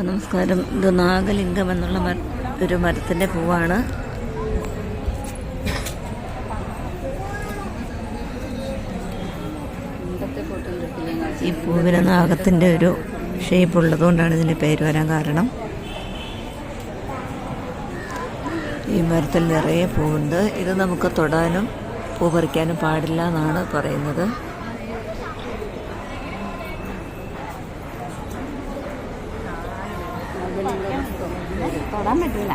നമസ്കാരം. ഇത് നാഗലിംഗം എന്നുള്ള ഒരു മരത്തിന്റെ പൂവാണ്. ഈ പൂവിന് നാഗത്തിന്റെ ഒരു ഷേപ്പ് ഉള്ളതുകൊണ്ടാണ് ഇതിന്റെ പേര് വരാൻ കാരണം. ഈ മരത്തിൽ നിറയെ പൂവുണ്ട്. ഇത് നമുക്ക് തൊടാനും പൂ പറിക്കാനും പാടില്ല എന്നാണ് പറയുന്നത്.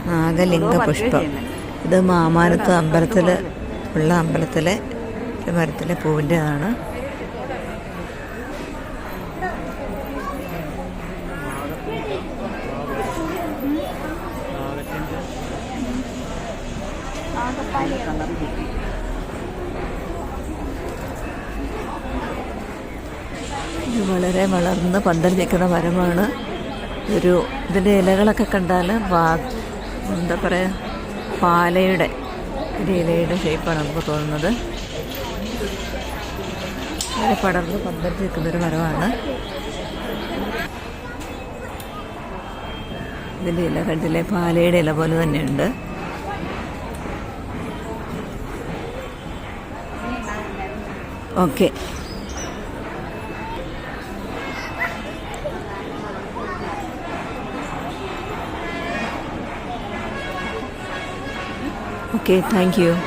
നാഗലിംഗ പുഷ്പം ഇത് മാമാനത്ത് അമ്പലത്തിൽ ഉള്ള അമ്പലത്തിലെ മരത്തിലെ പൂവിന്റെതാണ്. വളരെ വളർന്ന് പന്തൽ നിൽക്കുന്ന മരമാണ്. ഒരു ഇതിന്റെ ഇലകളൊക്കെ കണ്ടാൽ വാ എന്താ പറയുക പാലയുടെ ഒരു ഇലയുടെ ഷേപ്പാണ് നമുക്ക് തോന്നുന്നത്. വളരെ പടർന്ന് പന്തൽ നിൽക്കുന്നൊരു മരമാണ്. ഇതിന്റെ ഇല കണ്ടില്ലേ? പാലയുടെ ഇല പോലെ തന്നെയുണ്ട്. ഓക്കെ. Okay, thank you.